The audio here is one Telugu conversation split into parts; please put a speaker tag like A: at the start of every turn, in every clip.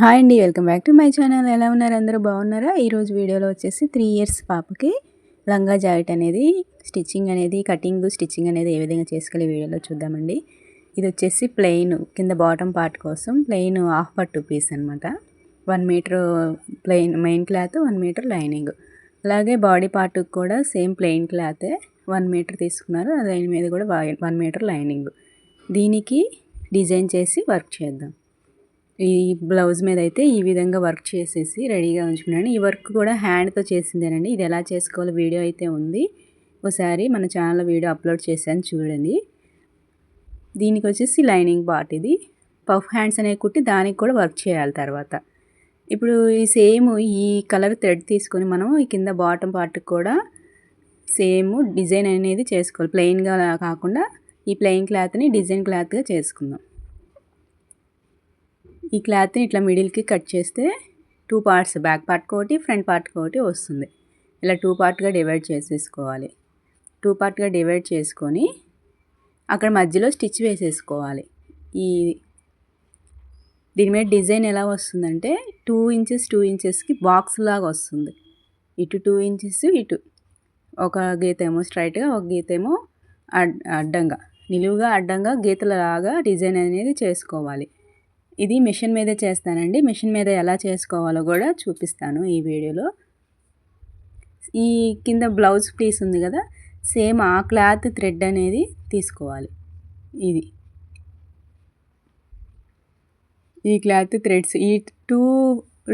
A: హాయ్ అండి welcome back to my channel. ఎలా ఉన్నారు? అందరూ బాగున్నారా? ఈరోజు వీడియోలో వచ్చేసి త్రీ ఇయర్స్ పాపకి లంగా జాకెట్ అనేది స్టిచ్చింగ్ అనేది కటింగ్ స్టిచ్చింగ్ అనేది ఏ విధంగా చేసుకోవాలి వీడియోలో చూద్దామండి. ఇది వచ్చేసి ప్లెయిన్ కింద బాటమ్ పార్ట్ కోసం ప్లెయిన్ హాఫ్ పట్టు పీస్ అనమాట one metre plain main cloth one metre lining అలాగే బాడీ పార్ట్కి కూడా సేమ్ ప్లెయిన్ క్లాతే వన్ మీటర్ తీసుకున్నారు. దాని మీద కూడా వన్ మీటర్ లైనింగ్ దీనికి డిజైన్ చేసి వర్క్ చేద్దాం. ఈ బ్లౌజ్ మీద అయితే ఈ విధంగా వర్క్ చేసేసి రెడీగా ఉంచుకున్నాను. ఈ వర్క్ కూడా హ్యాండ్తో చేసిందేనండి. ఇది ఎలా చేసుకోవాలో వీడియో అయితే ఉంది. ఒకసారి మన ఛానల్లో వీడియో అప్లోడ్ చేశాను చూడండి. దీనికి వచ్చేసి లైనింగ్ పార్ట్ ఇది. పఫ్ హ్యాండ్స్ అనేవి కుట్టి దానికి కూడా వర్క్ చేయాలి తర్వాత. ఇప్పుడు ఈ సేమ్ ఈ కలర్ థ్రెడ్ తీసుకొని మనం ఈ కింద బాటమ్ పార్ట్కి కూడా సేమ్ డిజైన్ అనేది చేసుకోవాలి. ప్లెయిన్గా కాకుండా ఈ ప్లెయిన్ క్లాత్ని డిజైన్ క్లాత్గా చేసుకుందాం. ఈ క్లాత్ని ఇట్లా మిడిల్కి కట్ చేస్తే టూ పార్ట్స్ బ్యాక్ పార్ట్ ఒకటి ఫ్రంట్ పార్ట్ ఒకటి వస్తుంది. ఇలా టూ పార్ట్గా డివైడ్ చేసేసుకోవాలి. టూ పార్ట్గా డివైడ్ చేసుకొని అక్కడ మధ్యలో స్టిచ్ వేసేసుకోవాలి. ఈ దీని మీద డిజైన్ ఎలా వస్తుందంటే టూ ఇంచెస్ టూ ఇంచెస్కి బాక్స్ లాగా వస్తుంది. ఇటు టూ ఇంచెస్ ఇటు. ఒక గీత ఏమో స్ట్రైట్గా ఒక గీత ఏమో అడ్డంగా. నిలువుగా అడ్డంగా గీతలలాగా డిజైన్ అనేది చేసుకోవాలి. ఇది మిషన్ మీదే చేస్తానండి. మిషన్ మీద ఎలా చేసుకోవాలో కూడా చూపిస్తాను ఈ వీడియోలో. ఈ కింద బ్లౌజ్ పీస్ ఉంది కదా సేమ్ ఆ క్లాత్ థ్రెడ్ అనేది తీసుకోవాలి. ఇది. ఈ క్లాత్ థ్రెడ్స్. ఈ టూ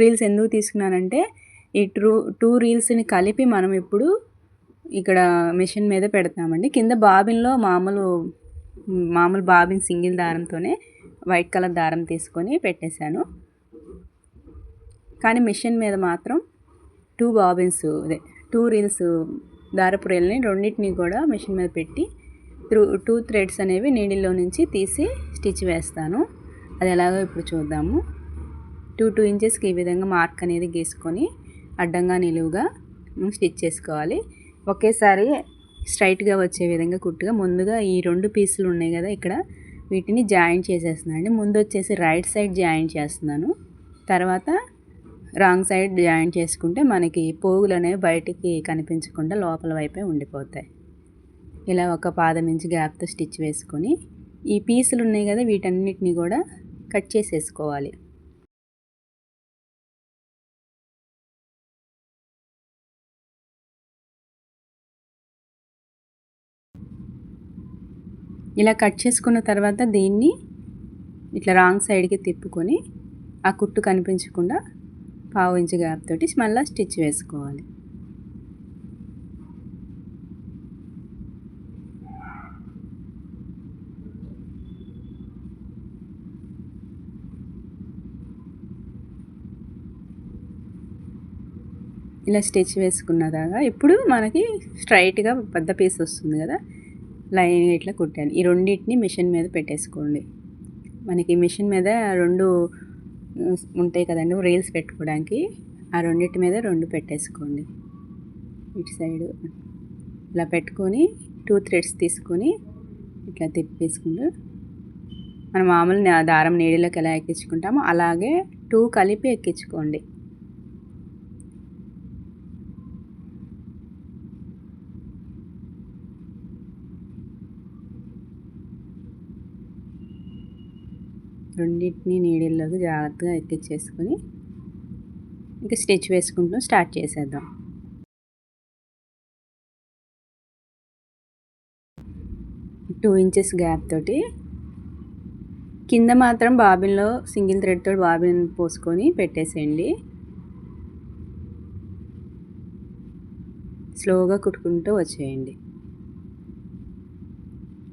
A: రీల్స్ ఎందుకు తీసుకున్నానంటే ఈ టూ టూ రీల్స్ని కలిపి మనం ఇప్పుడు ఇక్కడ మిషన్ మీద పెడతామండి. కింద బాబిన్లో మామూలు మామూలు బాబిన్ సింగిల్ దారంతోనే వైట్ కలర్ దారం తీసుకొని పెట్టేశాను. కానీ మిషన్ మీద మాత్రం టూ బాబిన్స్ అదే టూ రీల్స్ దారపు రీల్ని రెండింటిని కూడా మిషన్ మీద పెట్టి త్రూ టూ థ్రెడ్స్ అనేవి నీడిల్లో నుంచి తీసి స్టిచ్ వేస్తాను. అది ఎలాగో ఇప్పుడు చూద్దాము. టూ టూ ఇంచెస్కి ఈ విధంగా మార్క్ అనేది గీసుకొని అడ్డంగా నిలువుగా స్టిచ్ చేసుకోవాలి. ఒకేసారి స్ట్రైట్గా వచ్చే విధంగా కుట్టుగా ముందుగా ఈ రెండు పీసులు ఉన్నాయి కదా ఇక్కడ వీటిని జాయిన్ చేసేస్తున్నాను అండి. ముందు వచ్చేసి రైట్ సైడ్ జాయిన్ చేస్తున్నాను. తర్వాత రాంగ్ సైడ్ జాయిన్ చేసుకుంటే మనకి పోగులు అనేవి బయటికి కనిపించకుండా లోపల వైపే ఉండిపోతాయి. ఇలా ఒక పాదం నుంచి గ్యాప్తో స్టిచ్ వేసుకొని ఈ పీసులు ఉన్నాయి కదా వీటన్నిటిని కూడా కట్ చేసేసుకోవాలి. ఇలా కట్ చేసుకున్న తర్వాత దీన్ని ఇట్లా రాంగ్ సైడ్కి తిప్పుకొని ఆ కుట్టు కనిపించకుండా పావు ఇంచు గ్యాప్ తోటి మళ్ళీ స్టిచ్ వేసుకోవాలి. ఇలా స్టిచ్ వేసుకున్న దాకా ఇప్పుడు మనకి స్ట్రైట్గా పెద్ద పీస్ వస్తుంది కదా. లైన్ ఇట్లా కుట్టాను. ఈ రెండింటిని మిషన్ మీద పెట్టేసుకోండి. మనకి మిషన్ మీద రెండు ఉంటాయి కదండి రీల్స్ పెట్టుకోవడానికి ఆ రెండింటి మీద రెండు పెట్టేసుకోండి. ఇటు సైడు ఇలా పెట్టుకొని టూ థ్రెడ్స్ తీసుకొని ఇట్లా తిప్పేసుకుంటూ మనం మామూలు దారం నీడిలోకి ఎలా ఎక్కించుకుంటామో అలాగే టూ కలిపి ఎక్కించుకోండి. రెండింటిని నీడిల్లోకి జాగ్రత్తగా ఎక్కించేసుకొని ఇంకా స్టిచ్ వేసుకుంటూ స్టార్ట్ చేసేద్దాం. టూ ఇంచెస్ గ్యాప్ తోటి కింద మాత్రం బాబిన్లో సింగిల్ థ్రెడ్తో బాబిన్ పోసుకొని పెట్టేసేయండి. స్లోగా కుట్టుకుంటూ వచ్చేయండి.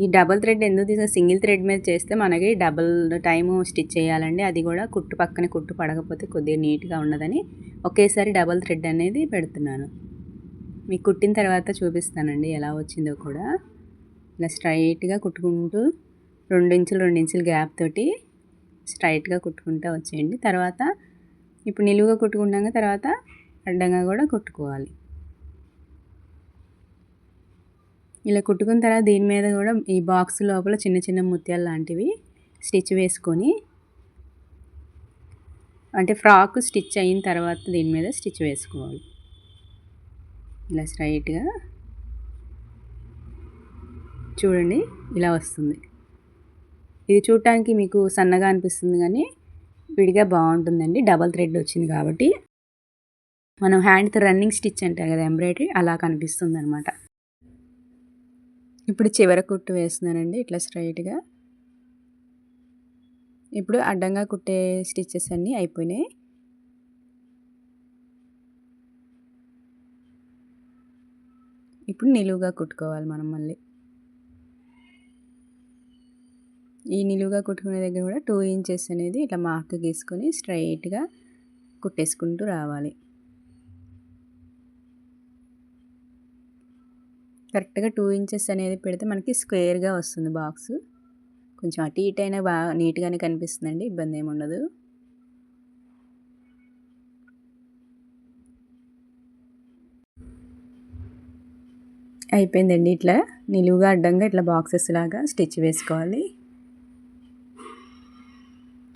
A: ఈ డబల్ థ్రెడ్ ఎందుకు తీసిన సింగిల్ థ్రెడ్ మీద చేస్తే మనకి డబల్ టైము స్టిచ్ చేయాలండి. అది కూడా కుట్టు పక్కన కుట్టు పడకపోతే కొద్దిగా నీట్గా ఉన్నదని ఒకేసారి డబల్ థ్రెడ్ అనేది పెడుతున్నాను. మీకు కుట్టిన తర్వాత చూపిస్తానండి ఎలా వచ్చిందో కూడా. ఇలా స్ట్రైట్గా కుట్టుకుంటూ రెండు ఇంచులు రెండు ఇంచులు గ్యాప్ తోటి స్ట్రైట్గా కుట్టుకుంటూ వచ్చేయండి. తర్వాత ఇప్పుడు నిలువుగా కుట్టుకున్నాక తర్వాత అడ్డంగా కూడా కుట్టుకోవాలి. ఇలా కుట్టుకున్న తర్వాత దీని మీద కూడా ఈ బాక్స్ లోపల చిన్న చిన్న ముత్యాలు లాంటివి స్టిచ్ వేసుకొని అంటే ఫ్రాక్ స్టిచ్ అయిన తర్వాత దీని మీద స్టిచ్ వేసుకోవాలి. ఇలా స్ట్రైట్గా చూడండి ఇలా వస్తుంది. ఇది చూడటానికి మీకు సన్నగా అనిపిస్తుంది కానీ విడిగా బాగుంటుందండి. డబల్ థ్రెడ్ వచ్చింది కాబట్టి. మనం హ్యాండ్తో రన్నింగ్ స్టిచ్ అంటారు కదా ఎంబ్రాయిడరీ అలా కనిపిస్తుంది అనమాట ఇప్పుడు చివర కుట్టు వేస్తున్నానండి ఇట్లా స్ట్రైట్గా. ఇప్పుడు అడ్డంగా కుట్టే స్టిచ్చెస్ అన్నీ అయిపోయినాయి. ఇప్పుడు నిలువుగా కుట్టుకోవాలి మనం మళ్ళీ. ఈ నిలువుగా కుట్టుకునే దగ్గర కూడా టూ ఇంచెస్ అనేది ఇట్లా మార్క్ గీసుకొని స్ట్రైట్గా కుట్టేసుకుంటూ రావాలి. కరెక్ట్గా టూ ఇంచెస్ అనేది పెడితే మనకి స్క్వేర్గా వస్తుంది బాక్స్. కొంచెం అటు ఇటు అయినా బాగా నీట్గానే కనిపిస్తుందండి ఇబ్బంది ఏమి ఉండదు. అయిపోయిందండి ఇట్లా. నిలువుగా అడ్డంగా ఇట్లా బాక్సెస్ లాగా స్టిచ్ వేసుకోవాలి.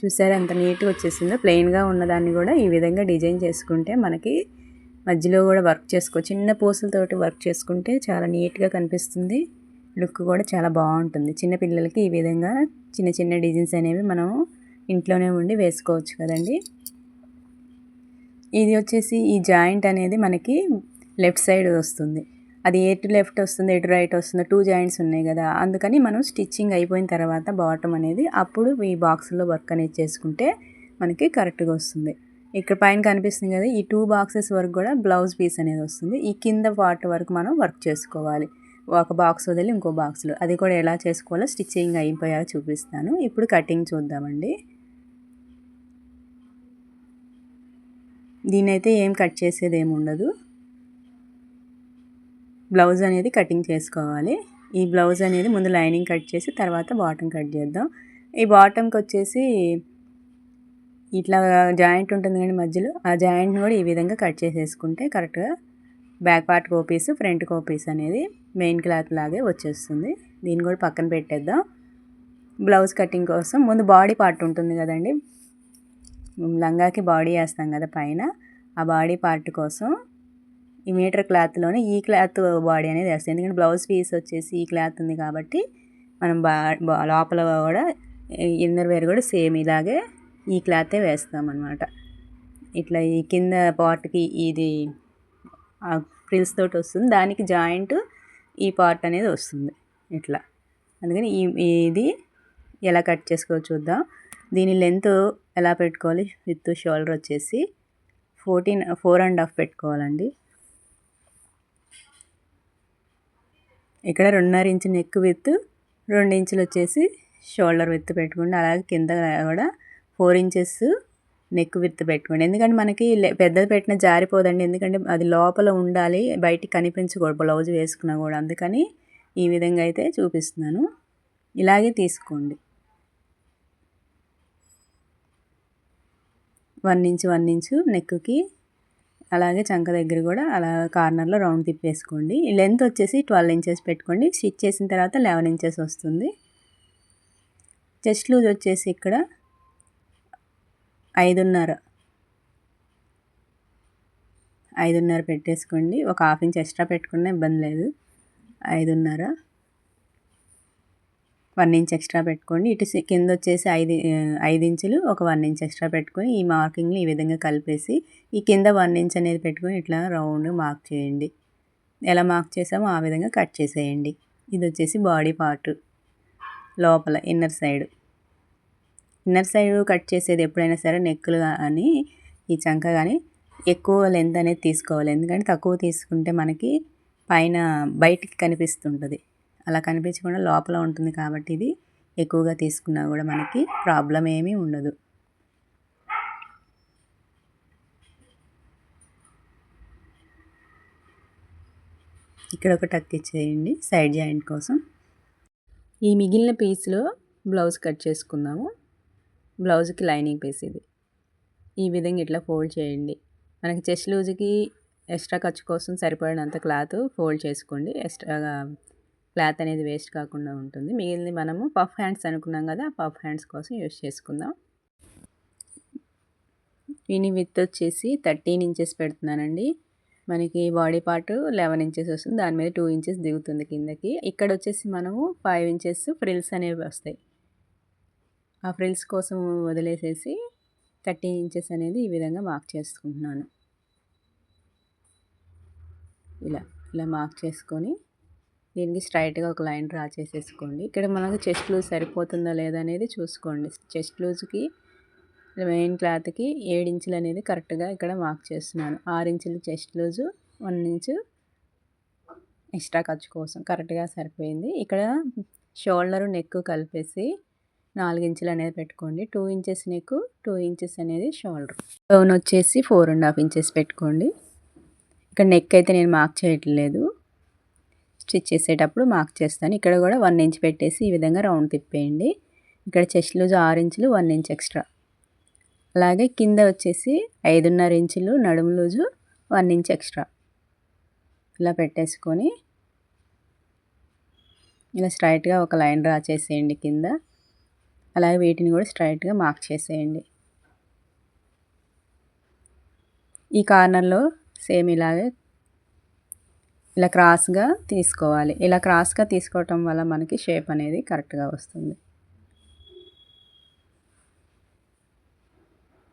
A: చూసారు ఎంత నీట్గా వచ్చేసిందో. ప్లెయిన్గా ఉన్నదాన్ని కూడా ఈ విధంగా డిజైన్ చేసుకుంటే మనకి మధ్యలో కూడా వర్క్ చేసుకో చిన్న పూసలతోటి వర్క్ చేసుకుంటే చాలా నీట్గా కనిపిస్తుంది. లుక్ కూడా చాలా బాగుంటుంది. చిన్న పిల్లలకి ఈ విధంగా చిన్న చిన్న డిజైన్స్ అనేవి మనం ఇంట్లోనే ఉండి వేసుకోవచ్చు కదండి. ఇది వచ్చేసి ఈ జాయింట్ అనేది మనకి లెఫ్ట్ సైడ్ వస్తుంది. అది ఎటు లెఫ్ట్ వస్తుంది ఎటు రైట్ వస్తుంది టూ జాయింట్స్ ఉన్నాయి కదా. అందుకని మనం స్టిచ్చింగ్ అయిపోయిన తర్వాత బాటమ్ అనేది అప్పుడు ఈ బాక్స్లో వర్క్ అనేది చేసుకుంటే మనకి కరెక్ట్గా వస్తుంది. ఇక్కడ పైన కనిపిస్తుంది కదా ఈ టూ బాక్సెస్ వరకు కూడా బ్లౌజ్ పీస్ అనేది వస్తుంది. ఈ కింద పార్ట్ వరకు మనం వర్క్ చేసుకోవాలి. ఒక బాక్స్ వదిలి ఇంకో బాక్స్లో అది కూడా ఎలా చేసుకోవాలో స్టిచ్చింగ్ అయిపోయాక చూపిస్తాను. ఇప్పుడు కటింగ్ చూద్దామండి. దీనైతే ఏం కట్ చేసేది ఏమి ఉండదు. బ్లౌజ్ అనేది కటింగ్ చేసుకోవాలి. ఈ బ్లౌజ్ అనేది ముందు లైనింగ్ కట్ చేసి తర్వాత బాటమ్ కట్ చేద్దాం. ఈ బాటమ్కి వచ్చేసి ఇట్లా జాయింట్ ఉంటుంది కానీ మధ్యలో ఆ జాయింట్ని కూడా ఈ విధంగా కట్ చేసేసుకుంటే కరెక్ట్గా బ్యాక్ పార్ట్ కోపీస్ ఫ్రంట్ కోపీస్ అనేది మెయిన్ క్లాత్ లాగే వచ్చేస్తుంది. దీన్ని కూడా పక్కన పెట్టేద్దాం. బ్లౌజ్ కటింగ్ కోసం ముందు బాడీ పార్ట్ ఉంటుంది కదండి. లంగాకి బాడీ వేస్తాం కదా పైన ఆ బాడీ పార్ట్ కోసం ఈ మీటర్ క్లాత్లోనే ఈ క్లాత్ బాడీ అనేది వేస్తాం. ఎందుకంటే బ్లౌజ్ పీస్ వచ్చేసి ఈ క్లాత్ ఉంది కాబట్టి మనం బా లోపల కూడా ఇన్నర్ వేర్ కూడా సేమ్ ఇలాగే ఈ క్లాతే వేస్తామన్నమాట. ఇట్లా ఈ కింద పార్ట్కి ఇది ఫ్రిల్స్ తోటి వస్తుంది. దానికి జాయింట్ ఈ పార్ట్ అనేది వస్తుంది. ఇట్లా. అందుకని ఈ ఇది ఎలా కట్ చేసుకోవచ్చు చూద్దాం. దీని లెంత్ ఎలా పెట్టుకోవాలి? విత్ షోల్డర్ వచ్చేసి ఫోర్టీన్ ఫోర్ అండ్ హాఫ్ పెట్టుకోవాలండి. ఇక్కడ రెండున్నర ఇంచు నెక్ విత్ రెండు ఇంచులు వచ్చేసి షోల్డర్ విత్ పెట్టుకోండి అలాగే కింద కూడా ఫోర్ ఇంచెస్ నెక్ విత్ పెట్టుకోండి. ఎందుకంటే మనకి పెద్దది పెట్టిన జారిపోదండి. ఎందుకంటే అది లోపల ఉండాలి బయటికి కనిపించకూడదు బ్లౌజ్ వేసుకున్నా కూడా. అందుకని ఈ విధంగా అయితే చూపిస్తున్నాను. ఇలాగే తీసుకోండి. వన్ ఇంచ్ వన్ ఇంచు నెక్కి అలాగే చంక దగ్గర కూడా అలా కార్నర్లో రౌండ్ తిప్పేసుకోండి లెంత్ వచ్చేసి ట్వెల్వ్ ఇంచెస్ పెట్టుకోండి. స్టిచ్ చేసిన తర్వాత లెవెన్ ఇంచెస్ వస్తుంది. చెస్ట్ లూజ్ వచ్చేసి ఇక్కడ ఐదున్నర. ఐదున్నర పెట్టేసుకోండి. ఒక హాఫ్ ఇంచ్ ఎక్స్ట్రా పెట్టుకున్నా ఇబ్బంది లేదు. ఐదున్నర. వన్ ఇంచ్ ఎక్స్ట్రా పెట్టుకోండి. ఇటు కింద వచ్చేసి ఐదు ఐదు ఇంచులు ఒక వన్ ఇంచ్ ఎక్స్ట్రా పెట్టుకొని ఈ మార్కింగ్ని ఈ విధంగా కలిపేసి ఈ కింద వన్ ఇంచ్ అనేది పెట్టుకొని ఇట్లా రౌండ్ మార్క్ చేయండి. ఎలా మార్క్ చేసామో ఆ విధంగా కట్ చేసేయండి. ఇది వచ్చేసి బాడీ పార్ట్ లోపల inner side. Inner side cut చేసేది ఎప్పుడైనా సరే నెక్కులు కానీ ఈ చంక కానీ ఎక్కువ లెంత్ అనేది తీసుకోవాలి. ఎందుకంటే తక్కువ తీసుకుంటే మనకి పైన బయటికి కనిపిస్తుంటుంది. అలా కనిపించకుండా లోపల ఉంటుంది కాబట్టి ఇది ఎక్కువగా తీసుకున్నా కూడా మనకి ప్రాబ్లం ఏమీ ఉండదు. ఇక్కడ ఒక టక్ ఇచ్చేయండి సైడ్ జాయింట్ కోసం. ఈ మిగిలిన పీస్లో బ్లౌజ్ కట్ చేసుకుందాము. బ్లౌజ్కి లైనింగ్ పీస్ ఇది. ఈ విధంగా ఇట్లా ఫోల్డ్ చేయండి. మనకి చెస్ట్ లూజ్కి ఎక్స్ట్రా ఖర్చు కోసం సరిపడినంత క్లాత్ ఫోల్డ్ చేసుకోండి. ఎక్స్ట్రాగా క్లాత్ అనేది వేస్ట్ కాకుండా ఉంటుంది. మిగిలింది మనము పఫ్ హ్యాండ్స్ అనుకున్నాం కదా పఫ్ హ్యాండ్స్ కోసం యూస్ చేసుకుందాం. దీని విత్ వచ్చేసి థర్టీన్ ఇంచెస్ పెడుతున్నానండి. మనకి బాడీ పార్ట్ లెవెన్ ఇంచెస్ వస్తుంది. దాని మీద టూ ఇంచెస్ దిగుతుంది కిందకి. ఇక్కడ వచ్చేసి మనము ఫైవ్ ఇంచెస్ ఫ్రిల్స్ అనేవి వస్తాయి. ఆ ఫ్రిల్స్ కోసం వదిలేసేసి థర్టీన్ ఇంచెస్ అనేది ఈ విధంగా మార్క్ చేసుకుంటున్నాను. ఇలా ఇలా మార్క్ చేసుకొని దీనికి స్ట్రైట్గా ఒక లైన్ డ్రా చేసేసుకోండి. ఇక్కడ మనకు చెస్ట్ లూజ్ సరిపోతుందా లేదా అనేది చూసుకోండి. చెస్ట్ లూజ్కి మెయిన్ క్లాత్కి ఏడు ఇంచులు అనేది కరెక్ట్గా ఇక్కడ మార్క్ చేస్తున్నాను. ఆరు ఇంచులు chest loose one inch extra ఖర్చు కోసం కరెక్ట్గా సరిపోయింది. ఇక్కడ షోల్డర్ నెక్ కలిపేసి నాలుగు ఇంచులు అనేది పెట్టుకోండి. Two inches neck two inches అనేది షోల్డర్. డౌన్ వచ్చేసి ఫోర్ అండ్ హాఫ్ ఇంచెస్ పెట్టుకోండి. ఇక్కడ నెక్ అయితే నేను మార్క్ చేయట్లేదు. స్టిచ్ చేసేటప్పుడు మార్క్ చేస్తాను. ఇక్కడ కూడా వన్ ఇంచ్ పెట్టేసి ఈ విధంగా రౌండ్ తిప్పేయండి. ఇక్కడ చెస్ట్ లూజ్ ఆరు ఇంచులు వన్ ఇంచ్ ఎక్స్ట్రా. అలాగే కింద వచ్చేసి ఐదున్నర ఇంచులు నడుము లూజు వన్ ఇంచ్ ఎక్స్ట్రా. ఇలా పెట్టేసుకొని ఇలా స్ట్రైట్గా ఒక లైన్ డ్రా చేసేయండి కింద. అలాగే వీటిని కూడా స్ట్రైట్గా మార్క్ చేసేయండి. ఈ కార్నర్లో సేమ్ ఇలాగే ఇలా క్రాస్గా తీసుకోవాలి. ఇలా క్రాస్గా తీసుకోవటం వల్ల మనకి షేప్ అనేది కరెక్ట్గా వస్తుంది.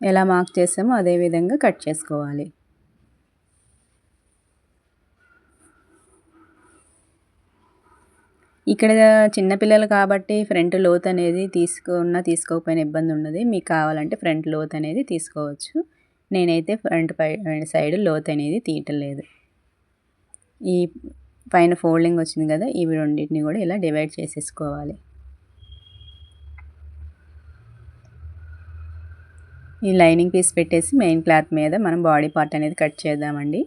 A: ఎలా మార్క్ చేసామో అదే విధంగా కట్ చేసుకోవాలి. ఇక్కడ చిన్నపిల్లలు కాబట్టి ఫ్రంట్ లోత్ అనేది తీసుకున్న తీసుకోకపోయిన ఇబ్బంది ఉండదు. మీకు కావాలంటే ఫ్రంట్ లోత్ అనేది తీసుకోవచ్చు. నేనైతే ఫ్రంట్ పై సైడ్ లోత్ అనేది తీయటలేదు. ఈ పైన ఫోల్డింగ్ వచ్చింది కదా ఇవి రెండింటిని కూడా ఇలా డివైడ్ చేసేసుకోవాలి. ఈ లైనింగ్ పీస్ పెట్టేసి మెయిన్ క్లాత్ మీద మనం బాడీ పార్ట్ అనేది కట్ చేద్దామండి.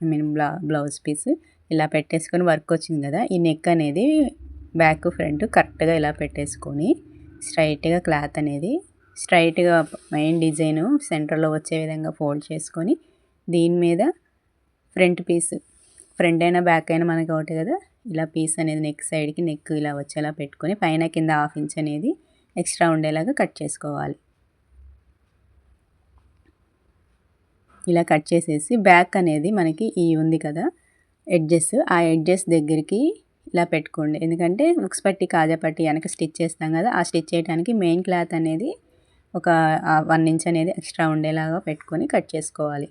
A: I mean bla blouse piece. ఇలా పెట్టేసుకొని వర్క్ వచ్చింది కదా ఈ నెక్ అనేది బ్యాక్ ఫ్రంట్ కరెక్ట్గా ఇలా పెట్టేసుకొని స్ట్రైట్గా క్లాత్ అనేది స్ట్రైట్గా మెయిన్ డిజైను సెంటర్లో వచ్చే విధంగా ఫోల్డ్ చేసుకొని దీని మీద ఫ్రంట్ పీస్ ఫ్రంట్ అయినా బ్యాక్ అయినా మనకి ఒకటి కదా ఇలా పీస్ అనేది నెక్ సైడ్కి నెక్ ఇలా వచ్చేలా పెట్టుకొని పైన కింద హాఫ్ ఇంచ్ అనేది ఎక్స్ట్రా ఉండేలాగా కట్ చేసుకోవాలి. ఇలా కట్ చేసేసి బ్యాక్ అనేది మనకి ఈ ఉంది కదా ఎడ్జెస్ ఆ ఎడ్జెస్ దగ్గరికి ఇలా పెట్టుకోండి. ఎందుకంటే ఉక్స్ పట్టి కాజా పట్టి వెనక స్టిచ్ చేస్తాం కదా ఆ స్టిచ్ చేయడానికి మెయిన్ క్లాత్ అనేది ఒక వన్ ఇంచ్ అనేది ఎక్స్ట్రా ఉండేలాగా పెట్టుకొని కట్ చేసుకోవాలి.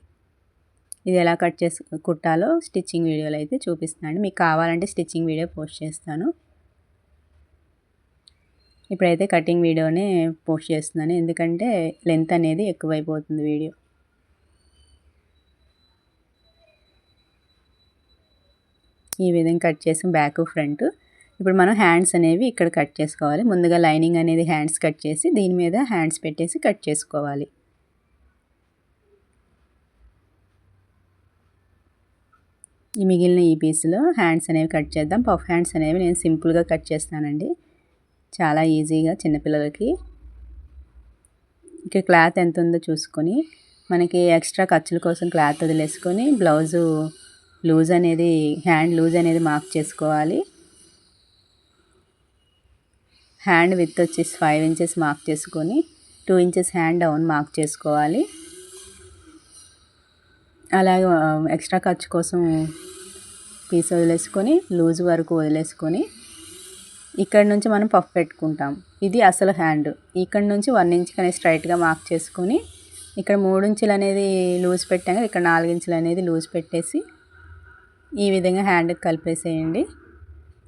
A: ఇది ఎలా కట్ చేసు కుట్టాలో స్టిచ్చింగ్ వీడియోలో అయితే చూపిస్తాను మీకు కావాలంటే స్టిచ్చింగ్ వీడియో పోస్ట్ చేస్తాను. ఇప్పుడైతే కటింగ్ వీడియోనే పోస్ట్ చేస్తున్నాను. ఎందుకంటే లెంత్ అనేది ఎక్కువైపోతుంది వీడియో. ఈ విధంగా కట్ చేసాం బ్యాక్ ఫ్రంట్. ఇప్పుడు మనం హ్యాండ్స్ అనేవి ఇక్కడ కట్ చేసుకోవాలి. ముందుగా లైనింగ్ అనేది హ్యాండ్స్ కట్ చేసి దీని మీద హ్యాండ్స్ పెట్టేసి కట్ చేసుకోవాలి. ఈ మిగిలిన ఈ పీస్లో హ్యాండ్స్ అనేవి కట్ చేద్దాం. పఫ్ హ్యాండ్స్ అనేవి నేను సింపుల్గా కట్ చేస్తానండి. చాలా ఈజీగా చిన్నపిల్లలకి. ఇక్కడ క్లాత్ ఎంత ఉందో చూసుకొని మనకి ఎక్స్ట్రా ఖర్చుల కోసం క్లాత్ వదిలేసుకొని బ్లౌజు లూజ్ అనేది హ్యాండ్ లూజ్ అనేది మార్క్ చేసుకోవాలి. హ్యాండ్ విత్ వచ్చేసి ఫైవ్ ఇంచెస్ మార్క్ చేసుకొని two inches hand down mark చేసుకోవాలి. అలాగే ఎక్స్ట్రా ఖర్చు కోసం పీస్ వదిలేసుకొని లూజ్ వరకు వదిలేసుకొని ఇక్కడ నుంచి మనం పఫ్ పెట్టుకుంటాం. ఇది అసలు హ్యాండ్. ఇక్కడ నుంచి వన్ ఇంచ్ అనేది స్ట్రైట్గా మార్క్ చేసుకొని ఇక్కడ మూడు ఇంచులు అనేది లూజ్ పెట్టాం కదా ఇక్కడ నాలుగు ఇంచులు అనేది లూజ్ పెట్టేసి ఈ విధంగా హ్యాండ్కి కలిపేసేయండి.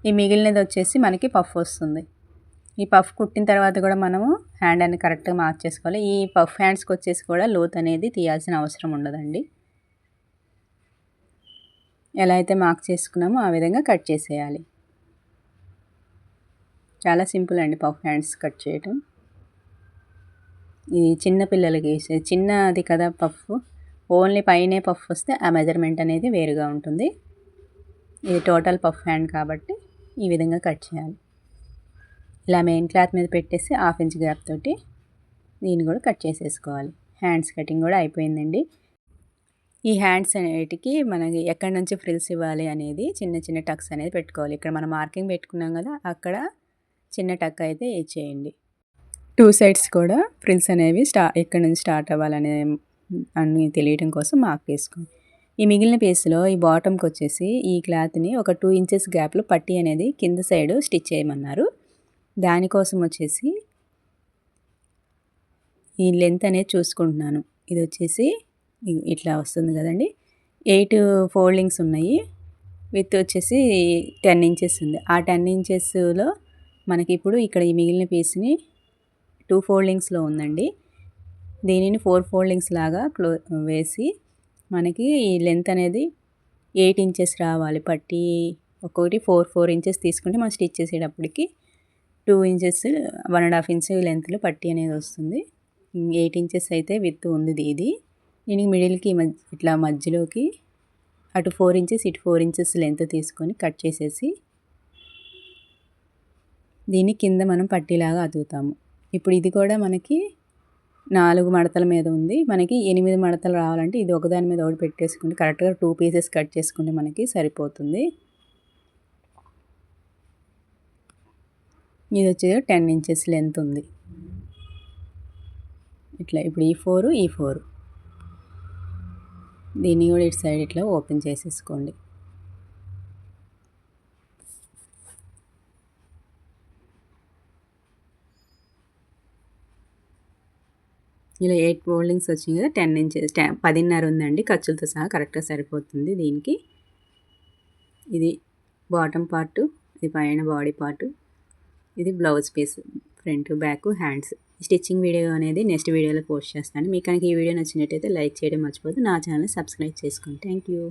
A: ఈ మిగిలినది వచ్చేసి మనకి పఫ్ వస్తుంది. ఈ పఫ్ కుట్టిన తర్వాత కూడా మనము హ్యాండ్ అనేది కరెక్ట్గా మార్క్ చేసుకోవాలి. ఈ పఫ్ హ్యాండ్స్కి వచ్చేసి కూడా లోత్ అనేది తీయాల్సిన అవసరం ఉండదండి. ఎలా అయితే మార్క్ చేసుకున్నామో ఆ విధంగా కట్ చేసేయాలి. చాలా సింపుల్ అండి పఫ్ హ్యాండ్స్ కట్ చేయటం. ఇది చిన్న పిల్లలకి చిన్నది కదా పఫ్. ఓన్లీ పైనే పఫ్ వస్తే ఆ మెజర్మెంట్ అనేది వేరుగా ఉంటుంది. ఇది టోటల్ పఫ్ హ్యాండ్ కాబట్టి ఈ విధంగా కట్ చేయాలి. ఇలా మెయిన్ క్లాత్ మీద పెట్టేసి హాఫ్ ఇంచ్ గ్యాప్ తోటి దీన్ని కూడా కట్ చేసేసుకోవాలి. హ్యాండ్స్ కటింగ్ కూడా అయిపోయిందండి. ఈ హ్యాండ్స్ అనేటికి మనకి ఎక్కడి నుంచి ఫ్రిల్స్ ఇవ్వాలి అనేది చిన్న చిన్న టక్స్ అనేది పెట్టుకోవాలి. ఇక్కడ మనం మార్కింగ్ పెట్టుకున్నాం కదా అక్కడ చిన్న టక్ అయితే ఇచ్చేయండి. టూ సైడ్స్ కూడా ఫ్రిల్స్ అనేవి స్టా ఎక్కడి నుంచి స్టార్ట్ అవ్వాలనే అన్ని తెలియడం కోసం మార్క్ వేసుకోండి ఈ మిగిలిన పీస్లో ఈ బాటమ్కి వచ్చేసి ఈ క్లాత్ని ఒక టూ ఇంచెస్ గ్యాప్లో పట్టి అనేది కింద సైడ్ స్టిచ్ చేయమన్నారు. దానికోసం వచ్చేసి ఈ లెంత్ అనేది చూసుకుంటున్నాను. ఇది వచ్చేసి ఇట్లా వస్తుంది కదండి. ఎయిట్ ఫోల్డింగ్స్ ఉన్నాయి. విత్ వచ్చేసి టెన్ ఇంచెస్ ఉంది. ఆ టెన్ ఇంచెస్లో మనకి ఇప్పుడు ఇక్కడ ఈ మిగిలిన పీస్ని టూ ఫోల్డింగ్స్లో ఉందండి. దీనిని ఫోర్ ఫోల్డింగ్స్ లాగా క్లో వేసి మనకి ఈ లెంత్ అనేది ఎయిట్ ఇంచెస్ రావాలి. పట్టి ఒక్కొక్కటి ఫోర్ ఫోర్ ఇంచెస్ తీసుకుంటే మనం స్టిచ్ చేసేటప్పటికి two inches one and half inch లెంత్లో పట్టి అనేది వస్తుంది. ఎయిట్ ఇంచెస్ అయితే విత్ ఉంది ఇది. దీనికి మిడిల్కి ఇట్లా మధ్యలోకి అటు ఫోర్ ఇంచెస్ ఇటు ఫోర్ ఇంచెస్ లెంత్ తీసుకొని కట్ చేసేసి దీన్ని కింద మనం పట్టీలాగా అతుకుతాము ఇప్పుడు ఇది కూడా మనకి నాలుగు మడతల మీద ఉంది. మనకి ఎనిమిది మడతలు రావాలంటే ఇది ఒకదాని మీద ఒకటి పెట్టేసుకుంటే కరెక్ట్గా టూ పీసెస్ కట్ చేసుకుంటే మనకి సరిపోతుంది. ఇది వచ్చేది టెన్ ఇంచెస్ లెంత్ ఉంది. ఇట్లా ఇప్పుడు ఈ ఫోర్ ఈ ఫోర్ దీన్ని కూడా ఇటు సైడ్ ఇట్లా ఓపెన్ చేసేసుకోండి. ఇలా ఎయిట్ ఫోల్డింగ్స్ వచ్చింది కదా టెన్ ఇంచెస్ టెన్ పదిన్నర ఉందండి. ఖర్చులతో సహా కరెక్ట్గా సరిపోతుంది దీనికి. ఇది బాటమ్ పార్టు ఇది పైన బాడీ పార్టు ఇది blouse piece front back hands. Stitching video అనేది నెక్స్ట్ వీడియోలో పోస్ట్ చేస్తాను. మీకు కనుక ఈ వీడియో నచ్చినట్టయితే లైక్ చేయడం మర్చిపోదు నా ఛానల్ సబ్స్క్రైబ్ చేసుకోండి థ్యాంక్ యూ.